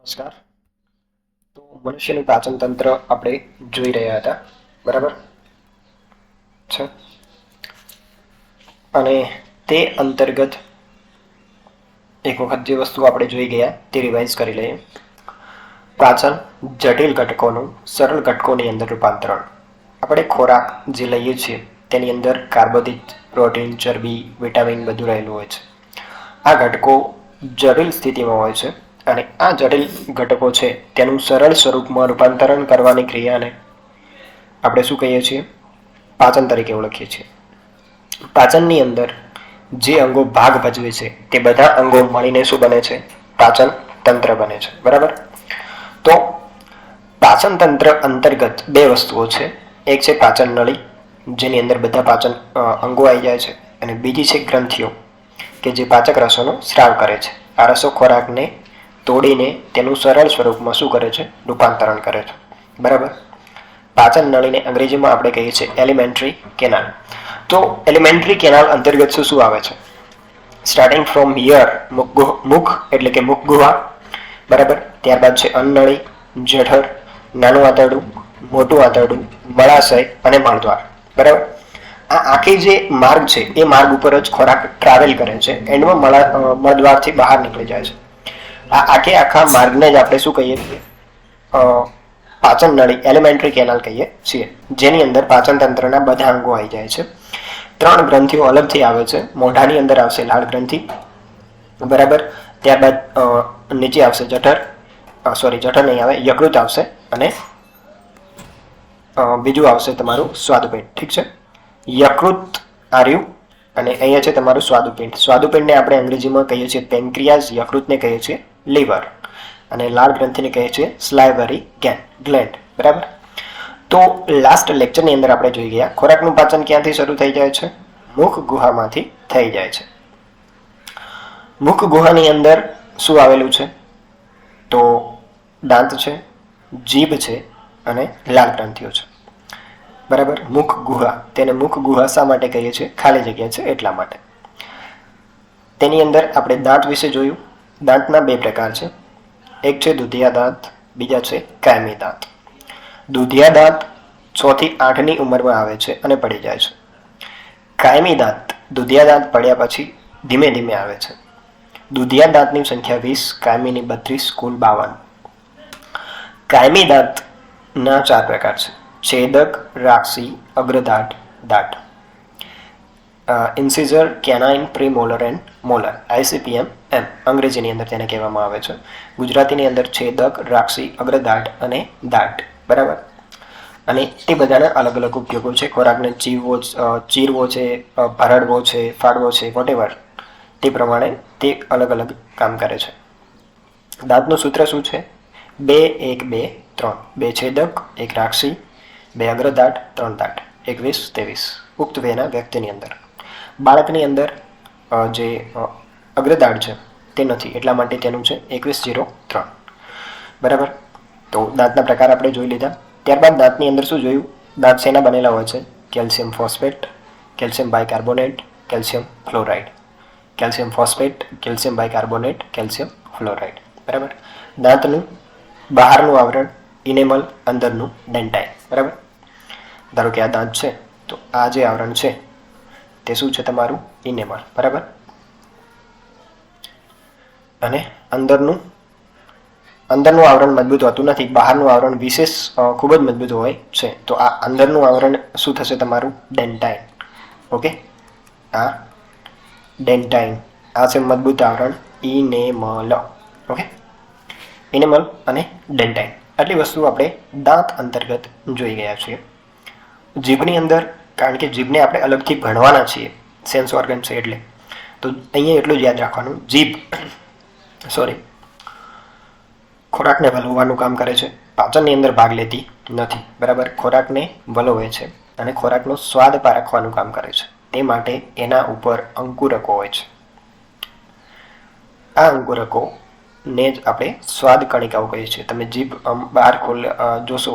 નમસ્કાર. તો મનુષ્યનું પાચન તંત્ર આપણે જોઈ રહ્યા હતા. બરાબર? છે. અને તે અંતર્ગત એક વખત જે વસ્તુ આપણે જોઈ ગયા, તે રિવાઇઝ કરી લઈએ. પાચન જટિલ ઘટકોનું સરળ ઘટકોની અંદર રૂપાંતરણ. આપણે ખોરાક જે લઈએ છીએ, તેની અંદર કાર્બોદિત પ્રોટીન, ચરબી, વિટામિન બધું રહેલું હોય છે. આ ઘટકો જટિલ સ્થિતિમાં હોય છે. અને આ જટિલ ઘટકો છે તેનું સરળ સ્વરૂપમાં રૂપાંતરણ કરવાની ક્રિયાને આપણે શું કહીએ છીએ? પાચન તરીકે ઓળખીએ છીએ. પાચનની અંદર જે અંગો ભાગ ભજવે છે તે બધા અંગો મળીને શું બને છે? પાચન તંત્ર બને છે. બરાબર? તો પાચન તંત્ર અંતર્ગત બે વસ્તુઓ છે. એક છે પાચન નળી, જેની અંદર બધા પાચન અંગો આવી જાય છે. અને બીજી છે ગ્રંથિઓ, કે જે પાચક રસોનો સ્રાવ કરે છે. આ રસો ખોરાકને તોડીને તેનું સરળ સ્વરૂપમાં શું કરે છે? રૂપાંતરણ કરે છે. બરાબર? પાચન નળીને અંગ્રેજીમાં આપણે કહીએ છીએ એલિમેન્ટરી કેનાલ. તો એલિમેન્ટરી કેનાલ અંતર્ગત શું શું આવે છે? સ્ટાર્ટિંગ ફ્રોમ ગુહ- મુખ એટલે કે મુખ ગુહા. બરાબર? ત્યારબાદ છે અન્નળી જઠર, નાનું આંતરડું, મોટું આંતરડું, મળાશય અને મળદ્વાર. બરાબર? આ આખી જે માર્ગ છે, એ માર્ગ ઉપર જ ખોરાક ટ્રાવેલ કરે છે. એન્ડમાં મળા મળદ્વારથી બહાર નીકળી જાય છે. આ આખે આખા માર્ગને જ આપણે શું કહીએ? છીએ પાચન નળી, એલિમેન્ટરી કેનાલ કહીએ છીએ, જેની અંદર પાચન તંત્રના બધા અંગો આવી જાય છે. ત્રણ ગ્રંથિઓ અલગથી આવે છે. મોઢાની અંદર આવશે લાળ ગ્રંથિ, બરાબર? ત્યારબાદ નીચે આવશે જઠર સોરી જઠર નહીં આવે, યકૃત આવશે અને બીજું આવશે તમારું સ્વાદુપેટ ઠીક છે? યકૃત આર્યું અને અહીંયા છે તમારું સ્વાદુપિંડ. સ્વાદુપિંડને આપણે અંગ્રેજીમાં કહીએ છીએ પેન્ક્રિયાઝ, યકૃતને કહીએ છીએ. લીવર. અને લાળ ગ્રંથિને કહીએ છીએ સ્લાઇવરી ગેન ગ્લેન્ડ બરાબર? તો લાસ્ટ લેક્ચરની અંદર આપણે જોઈ ગયા, ખોરાકનું પાચન ક્યાંથી શરૂ થઈ જાય છે? મુખ ગુહામાંથી થઈ જાય છે. મુખ ગુહાની અંદર શું આવેલું છે? તો દાંત છે, જીભ છે અને લાળ ગ્રંથિઓ છે. બરાબર? મુખ ગુહા. તેને મુખ ગુહા શા માટે કહીએ છીએ? ખાલી જગ્યા છે એટલા માટે. તેની અંદર આપણે દાંત વિશે જોયું. દાંતના બે પ્રકાર છે. એક છે દુધિયા દાંત, બીજા છે કાયમી દાંત. દુધિયા દાંત છ થી આઠની ઉંમરમાં આવે છે અને પડી જાય છે. કાયમી દાંત દુધિયા દાંત પડ્યા પછી ધીમે ધીમે આવે છે. દુધિયા દાંતની સંખ્યા વીસ, કાયમીની બત્રીસ, કુલ બાવન. કાયમી દાંતના ચાર પ્રકાર છે. છેદક રાક્ષી અગ્રદાટ દાટ ઇન્સિઝર કેનાઇન પ્રીમોલર એન્ડ મોલર આઈસીપીએમ એમ અંગ્રેજીની અંદર તેને કહેવામાં આવે છે. ગુજરાતીની અંદર છેદક, રાક્ષી, અગ્રદાટ અને દાટ, બરાબર? અને તે બધાના અલગ અલગ ઉપયોગો છે. ખોરાકને ચીવવો ચીરવો છે ભરડવો છે, ફાડવો છે વોટેવર તે પ્રમાણે તે અલગ અલગ કામ કરે છે. દાંતનું સૂત્ર શું છે? બે, એક, બે, ત્રણ. બે છેદક, એક રાક્ષી, બે અગ્રદાટ, ત્રણ દાટ એકવીસ, ત્રેવીસ. ઉક્ત વેના વ્યક્તિની અંદર. બાળકની અંદર જે અગ્રદાળ છે, તે નથી. એટલા માટે તેનું છે એકવીસ જીરો ત્રણ. બરાબર? તો દાંતના પ્રકાર આપણે જોઈ લીધા. ત્યારબાદ દાંતની અંદર શું જોયું? દાંત શેના બનેલા હોય છે? Calcium phosphate, calcium bicarbonate, calcium fluoride. Calcium phosphate, calcium bicarbonate, calcium fluoride. બરાબર? દાંતનું બહારનું આવરણ, ઇનેમલ અંદરનું ડેન્ટાઇન બરાબર? ધારો કે આ દાંત છે, તો આ જે આવરણ છે તે શું છે તમારું? ઇનેમલ બરાબર? અને અંદરનું? અંદરનું આવરણ મજબૂત હોતું નથી, બહારનું આવરણ વિશેષ ખૂબ જ મજબૂત હોય છે. તો આ અંદરનું આવરણ શું થશે તમારું? ડેન્ટાઇન. ઓકે? આ ડેન્ટાઇન. આ છે મજબૂત આવરણ. Enamel okay? ઇનેમલ અને ડેન્ટાઇન. આટલી વસ્તુ આપણે દાંત અંતર્ગત જોઈ ગયા છીએ. જીભની અંદર કારણ કે જીભને આપણે અલગથી ભણવાના છીએ. સેન્સ ઓર્ગન છે એટલે. તો અહીંયા એટલું જ યાદ રાખવાનું. જીભ. સોરી ખોરાકને વલવવાનું કામ કરે છે. પાચનની અંદર ભાગ લેતી નથી. બરાબર? ખોરાકને વલોવે છે અને ખોરાકનો સ્વાદ પારખવાનું કામ કરે છે. તે માટે એના ઉપર અંકુરકો હોય છે. આ અંકુરકો ને જ આપણે સ્વાદ કણિકાઓ કહીએ છીએ. તમે જીભ બહાર ખોલ જોશો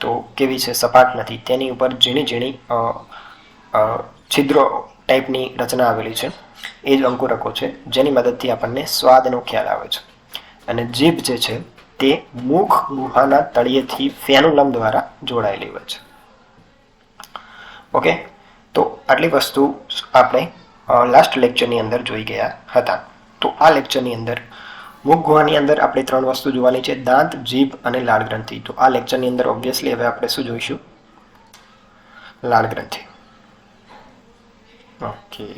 તો કેવી છે સપાટ નથી. તેની ઉપર ઝીણી ઝીણી છિદ્રો ટાઈપની રચના આવેલી છે. એ જ અંકુરકો છે, જેની મદદથી આપણને સ્વાદનો ખ્યાલ આવે છે. અને જીભ જે છે, તે મુખ ગુહાના તળિયેથી ફેનુલમ દ્વારા જોડાયેલી હોય છે. ઓકે? તો આટલી વસ્તુ આપણે લાસ્ટ લેક્ચરની અંદર જોઈ ગયા હતા. તો આ લેક્ચરની અંદર મુખ ગુહાની અંદર આપણે ત્રણ વસ્તુ જોવાની છે, દાંત, જીભ અને લાળ ગ્રંથિ. તો આ લેક્ચરની અંદર ઓબ્વિયસલી હવે આપણે શું જોઈશું? લાળ ગ્રંથિ. ઓકે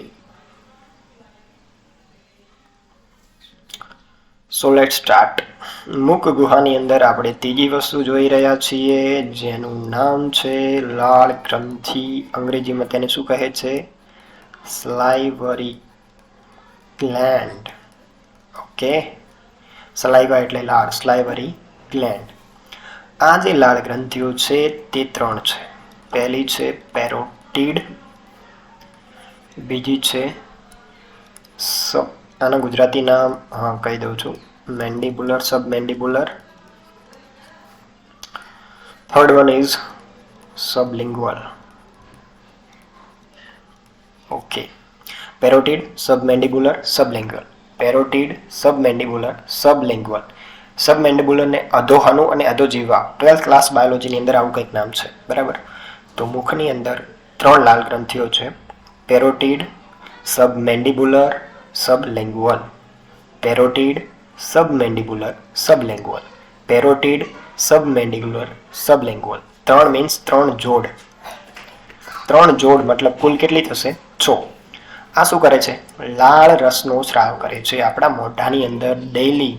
સો લેટ સ્ટાર્ટ મુખ ગુહાની અંદર આપણે ત્રીજી વસ્તુ જોઈ રહ્યા છીએ, જેનું નામ છે લાળ ગ્રંથિ. અંગ્રેજીમાં તેને શું કહે છે? સ્લાઇવરી ગ્લેન્ડ ઓકે સલાઈવા એટલે લાળ સ્લાઇવરી ગ્લેન્ડ. આ જે લાળ ગ્રંથિઓ છે તે ત્રણ છે. પહેલી છે પેરોટીડ, બીજી છે આના ગુજરાતી નામ, હા, કહી દઉં છું mandibular sub mandibular third one is sublingual. Okay. Parotid submandibular sublingual. Parotid, submandibular sublingual સબમેન્ડિબ્યુલરને અધોહનુ અને અધોજીવા, ટ્વેલ્થ ક્લાસ બાયોલોજીની અંદર આવું કંઈક નામ છે. બરાબર? તો મુખની અંદર ત્રણ લાલ ગ્રંથિઓ છે. પેરોટીડ, submandibular sublingual parotid, submandibular sublingual parotid, submandibular સબલિંગ્વલ ત્રણ મીન્સ ત્રણ જોડ. ત્રણ જોડ મતલબ કુલ કેટલી થશે? છો. આ શું કરે છે? લાળ રસનો સ્રાવ કરે છે. આપણા મોઢાની અંદર ડેઈલી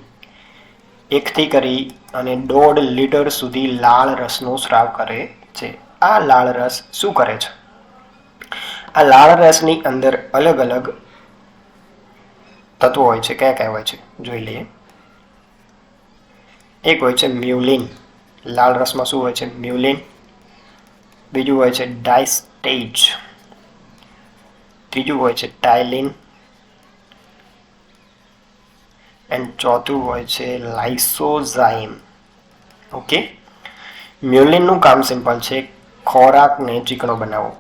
એકથી કરી અને દોઢ લીટર સુધી લાળ રસનો સ્રાવ કરે છે. આ લાળ રસ શું કરે છે? આ લાળ રસની અંદર અલગ અલગ તત્વો હોય છે. કયા કયા હોય છે? જોઈ લઈએ. એક હોય છે મ્યુલિન. લાળ રસમાં શું હોય છે? મ્યુલિન. બીજું હોય છે ડાયસ્ટેજ. ત્રીજું હોય છે ટાઇલિન. એન્ડ ચોથું હોય છે લાઇસોઝાઇમ. ઓકે મ્યુલિનનું કામ સિમ્પલ છે, ખોરાકને ચીકણો બનાવવો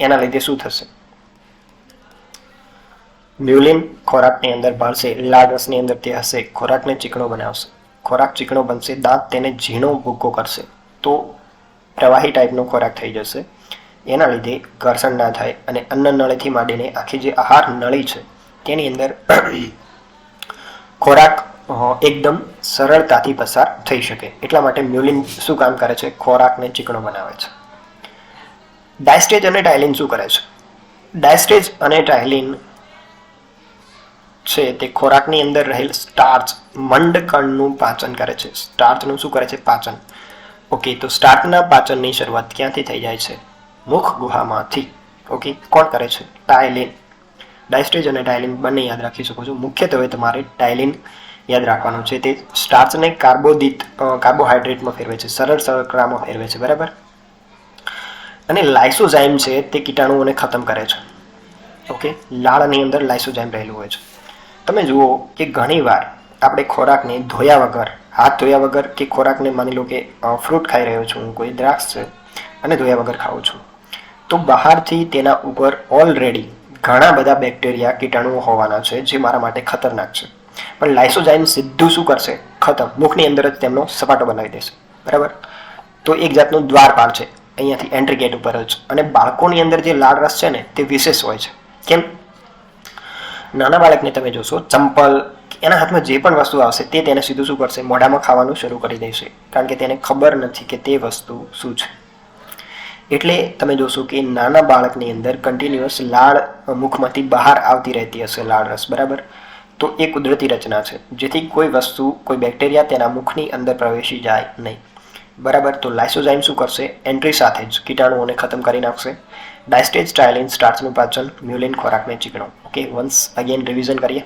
એના લીધે શું થશે? મ્યુલિન ખોરાકની અંદર ભરશે લાળરસની અંદર તે હશે, ખોરાકને ચીકણો બનાવશે. ખોરાક ચીકણો બનશે, દાંત તેને ઝીણો ભૂકો કરશે. તો પ્રવાહી ટાઈપનો ખોરાક થઈ જશે. એના લીધે ઘર્ષણ ના થાય અને અન્ન નળીથી માંડીને આખી જે આહાર નળી છે, તેની અંદર ખોરાક એકદમ સરળતાથી પસાર થઈ શકે. એટલા માટે મ્યુલિન શું કામ કરે છે? ખોરાકને ચીકણો બનાવે છે. ડાયસ્ટેજ અને ટાઇલિન શું કરે છે? ડાયસ્ટેજ અને ટાઇલિન છે તે ખોરાકની અંદર રહેલ સ્ટાર્ચ મંડકણનું પાચન કરે છે. સ્ટાર્ચનું શું કરે છે? પાચન. ઓકે, તો સ્ટાર્ચના પાચનની શરૂઆત ક્યાંથી થઈ જાય છે? મુખ ગુહામાંથી ઓકે કોણ કરે છે? ટાયલિન ડાયસ્ટેજ અને ટાયલિન બંને યાદ રાખી શકો છો. મુખ્યત્વે તમારે ટાયલિન યાદ રાખવાનું છે. તે સ્ટાર્ચને કાર્બોદિત કાર્બોહાઈડ્રેટમાં ફેરવે છે. સરળ શર્કરામાં ફેરવે છે. બરાબર? અને લાઇસોઝાઇમ છે તે કીટાણુઓને ખતમ કરે છે. ઓકે લાળની અંદર લાઇસોઝાઇમ રહેલું હોય છે. તમે જુઓ કે ઘણીવાર આપણે ખોરાકને ધોયા વગર, હાથ ધોયા વગર કે ખોરાકને માની લો કે ફ્રૂટ ખાઈ રહ્યો છું, કોઈ દ્રાક્ષ છે, અને ધોયા વગર ખાઉં છું. તો બહારથી તેના ઉપર ઓલરેડી ઘણા બધા બેક્ટેરિયા કીટાણુઓ હોવાના છે, જે મારા માટે ખતરનાક છે. પણ લાઇસોઝાઇમ સીધું શું કરશે? ખતમ. મુખની અંદર જ તેમનો સપાટો બનાવી દેશે. બરાબર? તો એક જાતનું દ્વારપાળ છે. અહીંયાથી એન્ટ્રી ગેટ ઉપર જ. અને બાળકોની અંદર જે લાળ રસ છે ને, તે વિશેષ હોય છે. કેમ? નાના બાળકને તમે જોશો, ચંપલ, એના હાથમાં જે પણ વસ્તુ આવશે, તે તેને સીધું શું કરશે? મોઢામાં ખાવાનું શરૂ કરી દેશે. કારણ કે તેને ખબર નથી કે તે વસ્તુ શું છે. એટલે તમે જોશો કે નાના બાળકની અંદર કન્ટિન્યુઅસ લાળ મુખમાંથી બહાર આવતી રહેતી હશે, લાળ રસ, બરાબર? તો એ કુદરતી રચના છે. જેથી કોઈ વસ્તુ, કોઈ બેક્ટેરિયા તેના મુખની અંદર પ્રવેશી જાય નહીં. બરાબર? તો લાઇસોઝાઇમ શું કરશે? એન્ટ્રી સાથે જ કીટાણુઓને ખતમ કરી નાખશે. ડાયસ્ટેજ સ્ટાઇલિન સ્ટાર્ચનું પાચન, મ્યુલિન ખોરાકને ચીકણો. ઓકે, વન્સ અગેન રિવિઝન કરીએ.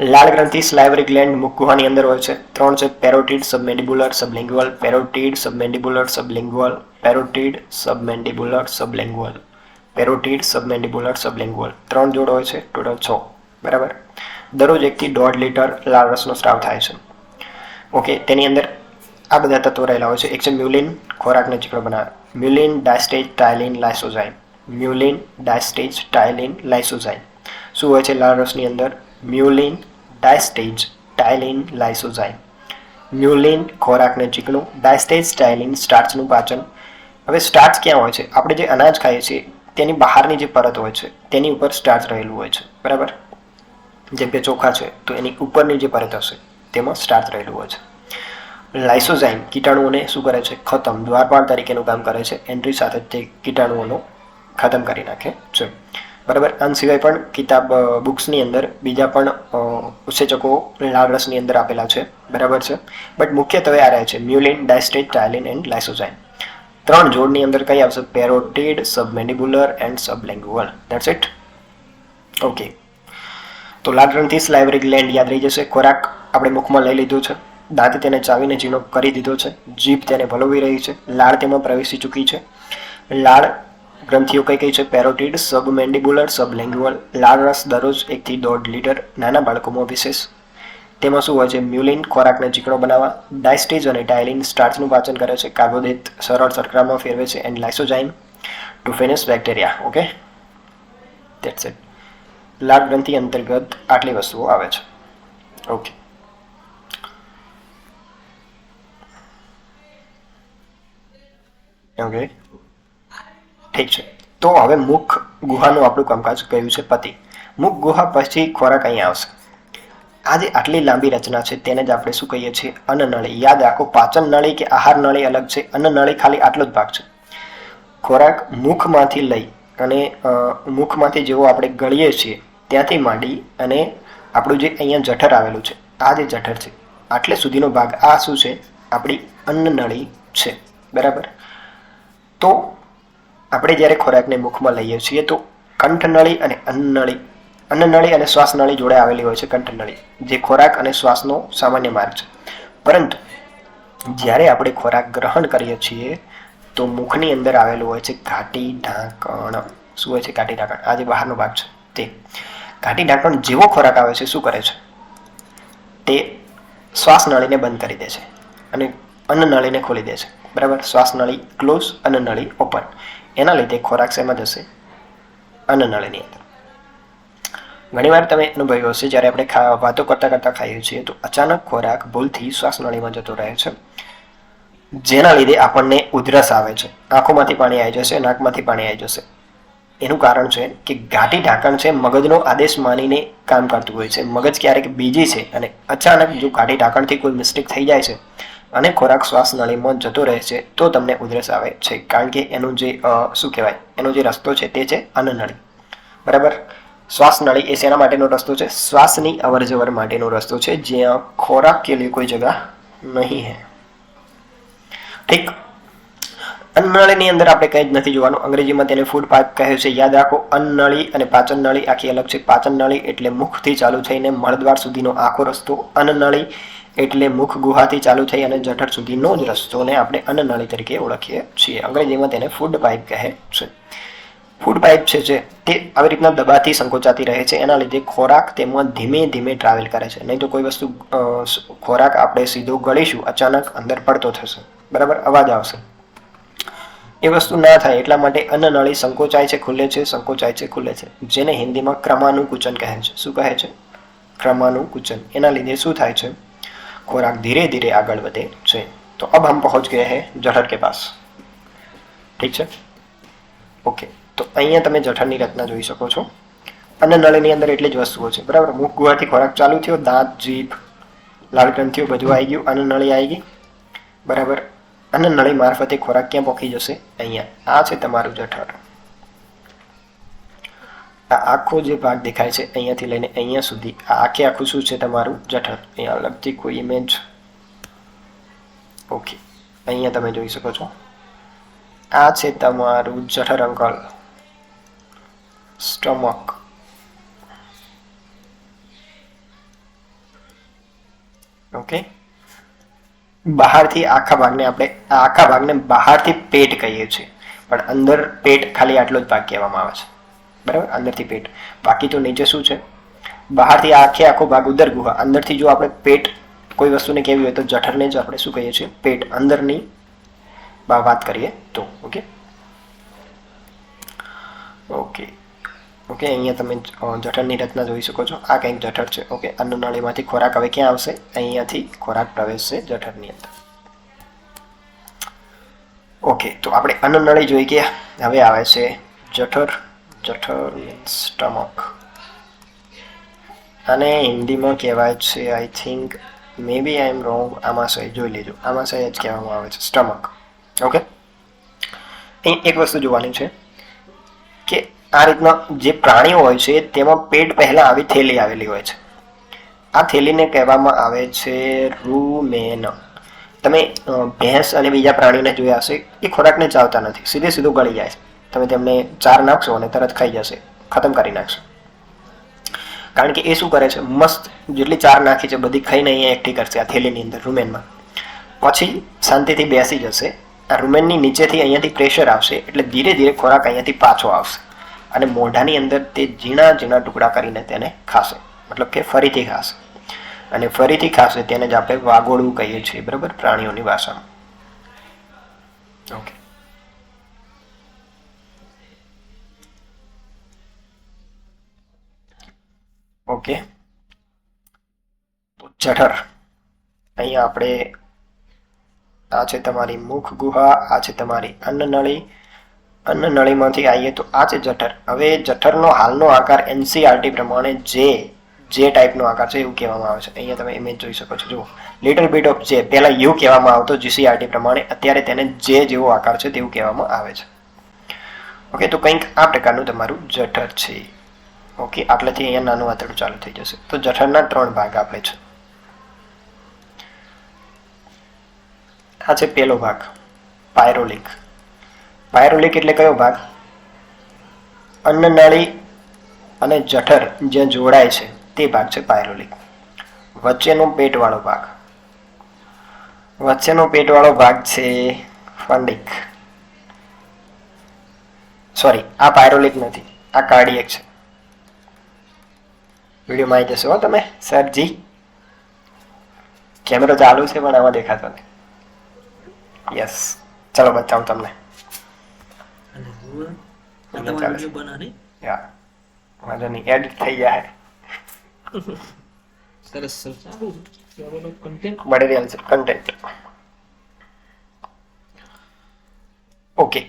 લાળ ગ્રંથિ સ્લાઇવરી ગ્લેન્ડ મુકુહાની અંદર હોય છે. ત્રણ છે પેરોટીડ સબમેન્ડિબુલર સબલિંગ્યુઅલ, પેરોટીડ સબમેન્ડિબુલર સબલિંગ્યુઅલ, પેરોટીડ સબમેન્ડિબુલર સબલિંગ્યુઅલ, પેરોટીડ સબમેન્ડિબુલર સબલિંગ્યુઅલ. ત્રણ જોડ હોય છે, ટોટલ છ. બરાબર? દરરોજ એકથી દોઢ લીટર લાળ રસનો સ્રાવ થાય છે. ઓકે, તેની અંદર આ બધા તત્વો રહેલા હોય છે. એક છે મ્યુલિન, ખોરાકને ચીકણો બનાવે. મ્યુલિન, ડાયસ્ટેજ, ટાયલિન, લાઇસોઝાઇમ. મ્યુલિન, ડાયસ્ટેજ ટાઇલિન લાઇસોઝાઇમ. શું હોય છે લાળ રસની અંદર? મ્યુલિન ડાયસ્ટેજ ટાઇલિન લાઇસોઝાઇમ. મ્યુલિન ખોરાકને ચીકણું, ડાયસ્ટેજ ટાઇલિન સ્ટાર્ચનું પાચન. હવે સ્ટાર્ચ ક્યાં હોય છે? આપણે જે અનાજ ખાઈએ છીએ, તેની બહારની જે પરત હોય છે, તેની ઉપર સ્ટાર્ચ રહેલું હોય છે. બરાબર? જેમ કે ચોખા છે, તો એની ઉપરની જે પરત હશે, તેમાં સ્ટાર્ચ રહેલું હોય છે. લાઇસોઝાઇમ કીટાણુઓને શું કરે છે? ખતમ, દ્વારપાળ તરીકેનું કામ કરે છે. એન્ટ્રી સાથે તે કીટાણુઓનો ખતમ કરી નાખે છે. બરાબર? આના સિવાય પણ કિતાબ બુક્સની અંદર બીજા પણ ઉત્સેચકો લાળરસની અંદર આપેલા છે. બરાબર છે? બટ મુખ્યત્વે આ રહે છે. મ્યુલિન, ડાયસ્ટેટ, ટાયલિન એન્ડ લાઇસોઝાઇન ત્રણ જોડની અંદર કઈ આવશે? Parotid submandibular and sublingual. That's it okay તો લાળરણથી સ્લાઇવરી ગ્લેન્ડ યાદ રહી જશે. ખોરાક આપણે મુખમાં લઈ લીધો છે. દાંત તેને ચાવીને ઝીણો કરી દીધો છે. જીભ તેને ભલોવી રહી છે. લાળ તેમાં પ્રવેશી ચૂકી છે. લાળ ગ્રંથિઓ કઈ કઈ છે? પેરોટિડ, સબ સબલેંગ્યુઅલ લાળ રસ દરરોજ એકથી દોઢ લીટર નાના બાળકોમાં વિશેષ. તેમાં શું હોય છે? મ્યુલિન, ખોરાકને ચીકણો બનાવવા. ડાયસ્ટેજ અને ડાયલિન સ્ટાર્ચનું પાચન કરે છે. કાર્બોદિત સરળ સરકરામાં ફેરવે છે. And lysozyme to finish bacteria okay that's it લાળ ગ્રંથિ અંતર્ગત આટલી વસ્તુઓ આવે છે. ઓકે ઓકે ઠીક છે. તો હવે મુખ ગુહાનું આપણું કામકાજ કયું છે? પતિ. મુખ ગુહા પછી ખોરાક અહીંયા આવશે. આ જે આટલી લાંબી રચના છે, તેને જ આપણે શું કહીએ છીએ? અન્નનળી. યાદ રાખો, પાચન નળી કે આહાર નળી અલગ છે. અન્નનળી ખાલી આટલો જ ભાગ છે. ખોરાક મુખમાંથી લઈ અને મુખમાંથી જેવો આપણે ગળીએ છીએ, ત્યાંથી માંડી અને આપણું જે અહીંયા જઠર આવેલું છે, આ જે જઠર છે, આટલે સુધીનો ભાગ આ શું છે? આપણી અન્નનળી છે. બરાબર? તો આપણે જ્યારે ખોરાકને મુખમાં લઈએ છીએ તો કંઠનળી અને અન્નનળી અન્નનળી અને શ્વાસનળી જોડે આવેલી હોય છે કંઠનળી, જે ખોરાક અને શ્વાસનો સામાન્ય માર્ગ છે. પરંતુ જ્યારે આપણે ખોરાક ગ્રહણ કરીએ છીએ તો મુખની અંદર આવેલું હોય છે ઘાટી ઢાંકણ. શું હોય છે ઘાટી ઢાંકણ? આ જે બહારનો ભાગ છે, તે. ઘાટી ઢાંકણ જેવો ખોરાક આવે છે, શું કરે છે? તે શ્વાસનળીને બંધ કરી દે છે અને અન્નનળીને ખોલી દે છે. બરાબર? શ્વાસનળી ક્લોઝ, અન્નનળી ઓપન. એના લીધે ખોરાક શેમાં જશે? અન્નનળીની અંદર ઘણીવાર તમે અનુભવ્યું હશે, જ્યારે આપણે વાતો કરતાં કરતાં ખાઈએ છીએ, તો અચાનક ખોરાક ભૂલથી શ્વાસ નળીમાં જતો રહે છે. જેના લીધે આપણને ઉધરસ આવે છે. આંખોમાંથી પાણી આવી જશે, નાકમાંથી પાણી આવી જશે. એનું કારણ છે કે ઘાટી ઢાંકણ છે, મગજનો આદેશ માનીને કામ કરતું હોય છે. મગજ ક્યારેક બીજી છે અને અચાનક જો ઘાટી ઢાંકણથી કોઈ મિસ્ટેક થઈ જાય છે અને ખોરાક શ્વાસનળીમાં જતો રહે છે તો તમને ઉધરસ આવે છે. કારણ કે એનું જે શું કહેવાય, એનો જે રસ્તો છે તે છે અન્નનળી બરાબર? શ્વાસનળી એ શેના માટેનો રસ્તો છે? શ્વાસની અવર જવર માટેનો રસ્તો છે, જ્યાં ખોરાક કે લીએ કોઈ જગા નહીં હે. ઠીક? અન્નળીની અંદર આપણે કંઈ જ નથી જોવાનું. અંગ્રેજીમાં તેને ફૂડ પાઇપ કહે છે. યાદ રાખો, અન્નળી અને પાચન નળી આખી અલગ છે. પાચન નળી એટલે મુખથી ચાલુ થઈને મળદ્વાર સુધીનો આખો રસ્તો અન્નનળી એટલે મુખ ગુહાથી ચાલુ થઈ અને જઠર સુધીનો જ રસ્તોને આપણે અન્નનળી તરીકે ઓળખીએ છીએ. અંગ્રેજીમાં તેને ફૂડ પાઇપ કહે છે. ફૂડ પાઇપ છે જે તે આવી રીતના દબાથી સંકોચાતી રહે છે. એના લીધે ખોરાક તેમાં ધીમે ધીમે ટ્રાવેલ કરે છે. નહીં તો કોઈ વસ્તુ ખોરાક આપણે સીધો ગળીશું, અચાનક અંદર પડતો થશે. બરાબર? અવાજ આવશે. એ વસ્તુ ના થાય એટલા માટે અન્નનળી સંકોચાય છે, ખુલે છે, સંકોચાય છે, ખુલે છે. જેને હિન્દીમાં ક્રમાનુકૂચન કહે છે. શું કહે છે? ક્રમાનુકૂચન. એના લીધે શું થાય છે? ખોરાક ધીરે ધીરે આગળ વધે છે. તો અબ હમ પહોંચ ગયા હે જઠર કે પાસ. ઠીક છે? ઓકે. તો અહીંયા તમે જઠરની રચના જોઈ શકો છો. અને નળીની અંદર એટલી જ વસ્તુઓ છે. બરાબર? મુખ ગુહાથી ખોરાક ચાલુ થયો. દાંત, જીભ, લાલ ગ્રંથિઓ બધું આવી ગયું. અને નળી આવી ગઈ. બરાબર? અને નળી મારફતે ખોરાક ક્યાં પહોંચી જશે? અહીંયા. આ છે તમારું જઠર. આ આખો જે ભાગ દેખાય છે, અહીંયાથી લઈને અહીંયા સુધી, આ આખે આખું શું છે તમારું? જઠર. અહીંયા અલગથી કોઈ ઇમેજ ઓકે અહીંયા તમે જોઈ શકો છો. આ છે તમારું જઠર અંકલ. સ્ટમક ઓકે બહારથી આખા ભાગને આપણે આખા ભાગને બહારથી પેટ કહીએ છીએ. પણ અંદર પેટ ખાલી આટલો જ ભાગ કહેવામાં આવે છે. બરાબર? અંદરથી પેટ. બાકી તો નીચે શું છે? બહારથી આખે આખો ભાગ ઉદર ગુહા. અંદરથી જો આપણે પેટ કોઈ વસ્તુને કહેવી હોય તો જઠરને જ આપણે શું કહીએ છીએ? પેટ. અંદરની વાત કરીએ તો, ઓકે? ઓકે. ઓકે, અહીંયા તમે જઠરની રચના જોઈ શકો છો. આ કંઈક જઠર છે. ઓકે અન્નનળીમાંથી ખોરાક હવે ક્યાં આવશે? અહીંયાથી ખોરાક પ્રવેશશે જઠરની અંદર. ઓકે, તો આપણે અન્નનળી જોઈ ગયા. હવે આવે છે જઠર. જઠર, સ્ટમક. અને હિન્દીમાં કહેવાય છે I think May B I M wrong આમાશય જોઈ લેજો. આમાશય જ કહેવામાં આવે છે, સ્ટમક. ઓકે અહીં એક વસ્તુ જોવાની છે કે આ રીતના જે પ્રાણીઓ હોય છે, તેમાં પેટ પહેલાં આવી થેલી આવેલી હોય છે. આ થેલીને કહેવામાં આવે છે, રૂમેન. તમે ભેંસ અને બીજા પ્રાણીઓને જોયા હશે, એ ખોરાકને ચાવતા નથી. સીધે સીધું ગળી જાય છે. તમે તેમને ચાર નાખશો અને તરત ખાઈ જશે. ખતમ કરી નાખશો. કારણ કે એ શું કરે છે? મસ્ત જેટલી ચાર નાખી છે, બધી ખાઈને અહીંયા એકઠી કરશે આ થેલીની અંદર, રૂમેનમાં. પછી શાંતિથી બેસી જશે. આ રૂમેનની નીચેથી અહીંયાથી પ્રેશર આવશે એટલે ધીરે ધીરે ખોરાક અહીંયાથી પાછો આવશે. અને મોઢાની અંદર તે ઝીણા ઝીણા ટુકડા કરીને તેને ખાશે. મતલબ કે ફરીથી ખાશે. અને ફરીથી ખાશે તેને જ આપણે વાગોળવું કહીએ છીએ, બરાબર? પ્રાણીઓની ભાષામાં. Okay okay. તો જઠર. અહીંયા આપણે, આ છે તમારી મુખ ગુહા, આ છે તમારી અન્નનળી. અન્નનળીમાંથી આવીએ તો આ છે જઠર. હવે જઠરનો હાલનો આકાર એનસીઆરટી પ્રમાણે જે જે ટાઈપનો આકાર છે એવું કહેવામાં આવે છે. અહીંયા તમે ઇમેજ જોઈ શકો છો. જુઓ. લિટલ બીટ ઓફ જે પહેલાં યુ કહેવામાં આવતો જીસીઆરટી પ્રમાણે અત્યારે તેને જે જેવો આકાર છે તેવું કહેવામાં આવે છે. ઓકે, તો કંઈક આ પ્રકારનું તમારું જઠર છે. ઓકે, આટલેથી અહીંયા નાનું આંતરડું ચાલુ થઈ જશે. તો જઠરના ત્રણ ભાગ આપે છે. આ છે પેલો ભાગ, પાયરોલિક. પાયરોલિક એટલે કયો ભાગ? અન્નનાળી અને જઠર જ્યાં જોડાય છે, તે ભાગ છે પાયરોલિક. વચ્ચેનો પેટવાળો ભાગ. વચ્ચેનો પેટવાળો ભાગ છે ફંડિક. સોરી આ પાયરોલિક નથી, આ કાર્ડિયક છે. વિડીયોમાં આવી જશો. હો તમે સરજી. કેમેરો ચાલુ છે પણ આમાં દેખાતો નહીં યસ ચલો બતાવું તમને. વાંધો નહીં. એડિટ થઈ જાય સરસ મટીરિયલ છે. કન્ટેન્ટ ઓકે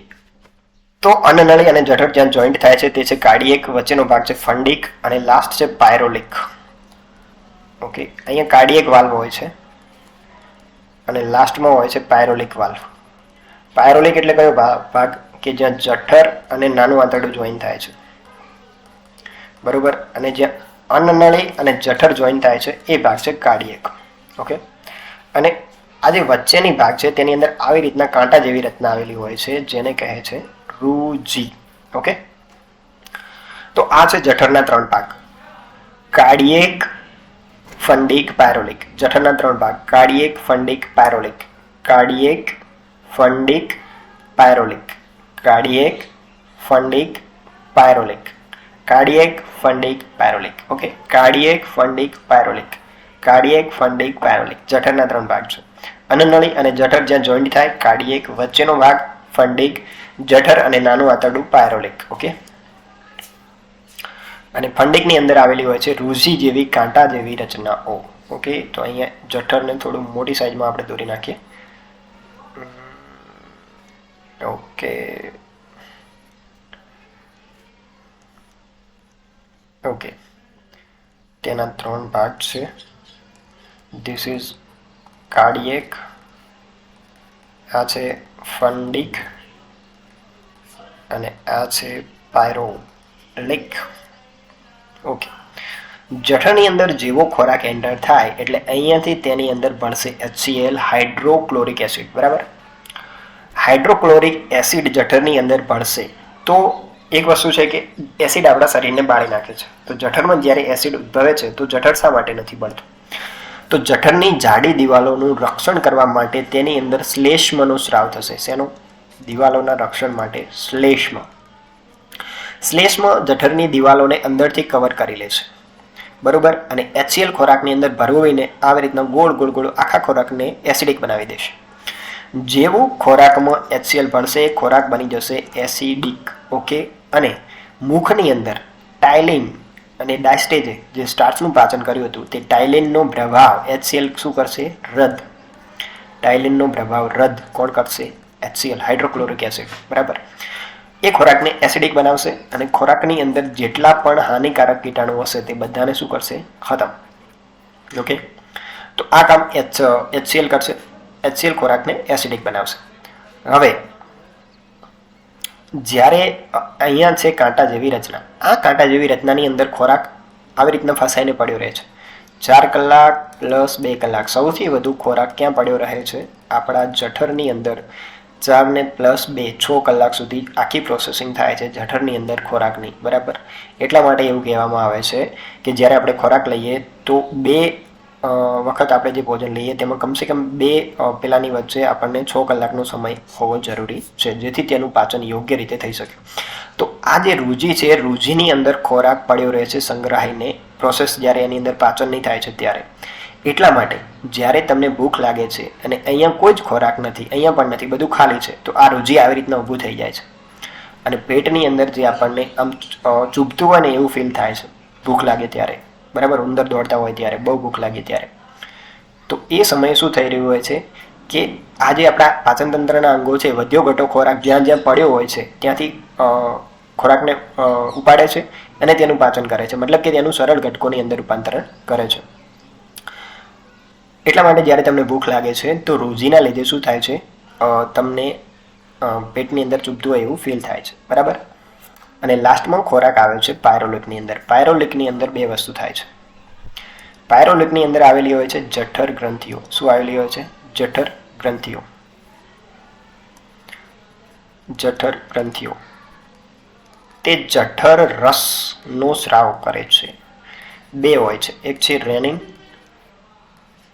તો અન્નનળી અને જઠર જ્યાં જોઈન્ટ થાય છે તે છે કાર્ડિયક, વચ્ચેનો ભાગ છે ફંડિક અને લાસ્ટ છે પાયરોલિક ઓકે અહીંયા કાર્ડિયક વાલ્વ હોય છે અને લાસ્ટમાં હોય છે પાયરોલિક વાલ્વ પાયરોલિક એટલે કયો ભાગ? કે જ્યાં જઠર અને નાનું આંતરડું જોઈન થાય છે. બરોબર? અને જ્યાં અન્નનળી અને જઠર જોઈન થાય છે, એ ભાગ છે કાર્ડિયક. ઓકે અને આ જે વચ્ચેની ભાગ છે, તેની અંદર આવી રીતના કાંટા જેવી રચના આવેલી હોય છે, જેને કહે છે રૂજી ઓકે તો આ છે જઠરના ત્રણ ભાગ. Cardiac fundic, pyloric. જઠરના ત્રણ ભાગ. Cardiac fundic, pyloric. Cardiac fundic, pyloric. Cardiac fundic, pyloric. Cardiac fundic, pyloric. Okay cardiac fundic, pyloric. Cardiac fundic, pyloric. જઠરના ત્રણ ભાગ છે. અનનળી અને જઠર જ્યાં જોઈન્ટ થાય કાર્ડિયેક વચ્ચેનો ભાગ, ફંડિક જઠર અને નાનું આંતરડું પાયરોલિક ઓકે અને ફંડિકની અંદર આવેલી હોય છે રૂઝી જેવી, કાંટા જેવી રચનાઓ ઓકે તો અહીંયા જઠરને થોડું મોટી સાઈઝમાં આપણે દોરી નાખીએ. ઓકે ઓકે તેના ત્રણ ભાગ છે. This is cardiac. આ છે ફંડિક. અને આ છે પાયરો પાયરોલિક ઓકે જઠરની અંદર જેવો ખોરાક એન્ટર થાય એટલે અહીંયાથી તેની અંદર ભણશે એચસીએલ હાઇડ્રોક્લોરિક એસિડ બરાબર? હાઇડ્રોક્લોરિક એસિડ જઠરની અંદર ભળશે તો એક વસ્તુ છે કે એસિડ આપણા શરીરને બાળી નાખે છે. તો જઠરમાં જ્યારે એસિડ ઉદ્ભવે છે, તો જઠર શા માટે નથી બળતું? તો જઠરની જાડી દિવાલોનું રક્ષણ કરવા માટે તેની અંદર શ્લેષ્મનો સ્રાવ થશે. શેનો? દિવાલોના રક્ષણ માટે શ્લેષ્મ. શ્લેષ્મ જઠરની દિવાલોને અંદરથી કવર કરી લે છે. બરોબર? અને એચસીએલ ખોરાકની અંદર ભરવીને આવી રીતના ગોળ ગોળ ગોળ આખા ખોરાકને એસિડિક બનાવી દેશે જેવું ખોરાકમાં એચસીએલ ભળશે, ખોરાક બની જશે એસિડિક ઓકે અને મુખની અંદર ટાઇલિન અને ડાયસ્ટેજે જે સ્ટાર્ચનું પાચન કર્યું હતું, તે ટાઇલિનનો પ્રભાવ એચસીએલ શું કરશે? રદ. ટાઇલિનનો પ્રભાવ રદ. કોણ કરશે? એચસીએલ હાઇડ્રોક્લોરિક એસિડ બરાબર? એ ખોરાકને એસિડિક બનાવશે અને ખોરાકની અંદર જેટલા પણ હાનિકારક કીટાણુ હશે તે બધાને શું કરશે? ખતમ. ઓકે તો આ કામ એચ એચસીએલ કરશે. એચસીએલ ખોરાકને એસિડિક બનાવશે. હવે, જ્યારે અહીંયા છે કાંટા જેવી રચના. આ કાંટા જેવી રચનાની અંદર ખોરાક આવી રીતના ફસાઈને પડ્યો રહે છે. ચાર કલાક પ્લસ બે કલાક. સૌથી વધુ ખોરાક ક્યાં પડ્યો રહે છે? આપણા જઠરની અંદર. ચાર ને પ્લસ બે છ કલાક સુધી આખી પ્રોસેસિંગ થાય છે જઠરની અંદર ખોરાકની, બરાબર? એટલા માટે એવું કહેવામાં આવે છે કે જ્યારે આપણે ખોરાક લઈએ તો બે વખત આપણે જે ભોજન લઈએ તેમાં કમસે કમ બે પેલાની વચ્ચે આપણને છ કલાકનો સમય હોવો જરૂરી છે, જેથી તેનું પાચન યોગ્ય રીતે થઈ શકે. તો આ જે રૂજી છે રૂજીની અંદર ખોરાક પડ્યો રહે છે સંગ્રહાઈને પ્રોસેસ જ્યારે એની અંદર પાચન નહીં થાય છે ત્યારે. એટલા માટે જ્યારે તમને ભૂખ લાગે છે અને અહીંયા કોઈ જ ખોરાક નથી અહીંયા પણ નથી બધું ખાલી છે તો આ રોજી આવી રીતના ઊભું થઈ જાય છે. અને પેટની અંદર જે આપણને આમ અ, ચૂપતું હોય ને એવું ફીલ થાય છે ભૂખ લાગે ત્યારે. બરાબર? ઉંદર દોડતા હોય ત્યારે બહુ ભૂખ લાગે ત્યારે. તો એ સમયે શું થઈ રહ્યું હોય છે કે આ જે આપણા પાચનતંત્રના અંગો છે વધ્યો ઘટો ખોરાક જ્યાં જ્યાં પડ્યો હોય છે ત્યાંથી ખોરાકને ઉપાડે છે અને તેનું પાચન કરે છે. મતલબ કે તેનું સરળ ઘટકોની અંદર રૂપાંતરણ કરે છે. એટલા માટે જ્યારે તમને ભૂખ લાગે છે, તો રોજીના લીધે શું થાય છે? તમને પેટની અંદર ચૂપતું હોય એવું ફીલ થાય છે. બરાબર? અને લાસ્ટમાં ખોરાક આવે છે પાયરોલિકની અંદર. પાયરોલિકની અંદર બે વસ્તુ થાય છે. પાયરોલિકની અંદર આવેલી હોય છે જઠર ગ્રંથિઓ. શું આવેલી હોય છે? જઠર ગ્રંથિઓ. જઠર ગ્રંથિઓ. તે જઠર રસનો સ્રાવ કરે છે. બે હોય છે. એક છે રેનિન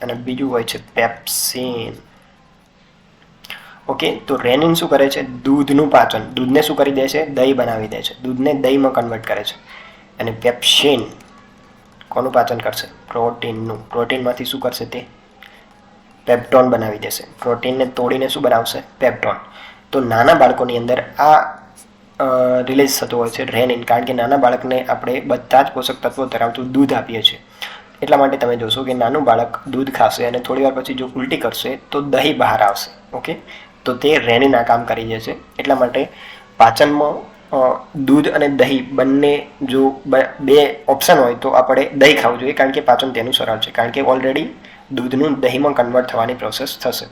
અને બીજું હોય છે પેપ્સિન. ઓકે, તો રેનિન શું કરે છે? દૂધનું પાચન. દૂધને શું કરી દે છે? દહીં બનાવી દે છે. દૂધને દહીંમાં કન્વર્ટ કરે છે. અને પેપ્સિન કોનું પાચન કરશે? પ્રોટીનનું. પ્રોટીનમાંથી શું કરશે તે? પેપ્ટોન બનાવી દેશે. પ્રોટીનને તોડીને શું બનાવશે? પેપ્ટોન. તો નાના બાળકોની અંદર આ રિલીઝ થતો હોય છે રેનિન કારણ કે નાના બાળકને આપણે બધા જ પોષક તત્વો ધરાવતું દૂધ આપીએ છીએ. એટલા માટે તમે જોશો કે નાનું બાળક દૂધ ખાશે અને થોડી વાર પછી જો ઉલટી કરશે તો દહીં બહાર આવશે. ઓકે તો તે રેનિન કામ કરી જશે. એટલા માટે પાચનમાં દૂધ અને દહીં બંને જો બે ઓપ્શન હોય તો આપણે દહીં ખાવું જોઈએ. કારણ કે પાચન તેનું સરળ છે. કારણ કે ઓલરેડી દૂધનું દહીંમાં કન્વર્ટ થવાની પ્રોસેસ થશે.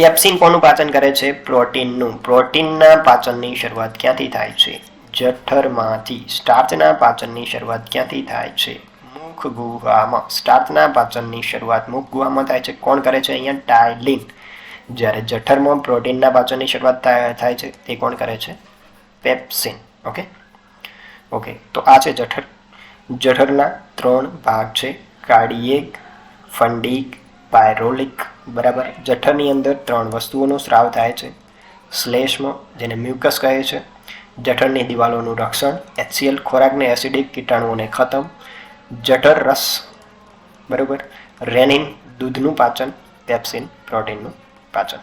પેપ્સિન કોનું પાચન કરે છે? પ્રોટીનનું. પ્રોટીનના પાચનની શરૂઆત ક્યાંથી થાય છે? જઠરમાંથી. સ્ટાર્ચના પાચનની શરૂઆત ક્યાંથી થાય છે? મુખ ગુહામાં. સ્ટાર્ચના પાચનની શરૂઆત મુખ ગુહામાં થાય છે. કોણ કરે છે અહીંયા? ટાયલિન જ્યારે જઠરમાં પ્રોટીનના પાચનની શરૂઆત થાય છે, તે કોણ કરે છે? પેપ્સિન. ઓકે? ઓકે. તો આ છે જઠર. જઠરના ત્રણ ભાગ છે. કાર્ડિયેક ફંડિક પાયરોલિક, બરાબર? જઠરની અંદર ત્રણ વસ્તુઓનો સ્રાવ થાય છે. શ્લેષ્મ, જેને મ્યુકસ કહે છે. જઠરની દિવાલોનું રક્ષણ એચસીએલ ખોરાકને એસિડિક કીટાણુઓને ખતમ. જઠર રસ, બરાબર? રેનિન, દૂધનું પાચન, પેપ્સિન, પ્રોટીનનું પાચન.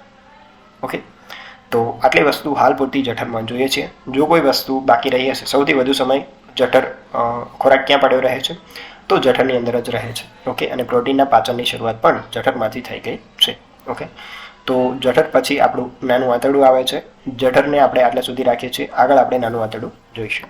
ઓકે? તો આટલી વસ્તુ હાલ પૂરતી જઠરમાં જોઈએ છીએ. જો કોઈ વસ્તુ બાકી રહી હશે, સૌથી વધુ સમય જઠર ખોરાક ક્યાં પડ્યો રહે છે? તો જઠરની અંદર જ રહે છે. ઓકે અને પ્રોટીનના પાચનની શરૂઆત પણ જઠરમાંથી થઈ ગઈ છે. ઓકે તો જઠર પછી આપણું નાનું આંતરડું આવે છે. જઠરને આપણે આટલા સુધી રાખીએ છીએ. આગળ આપણે નાનું આંતરડું જોઈશું.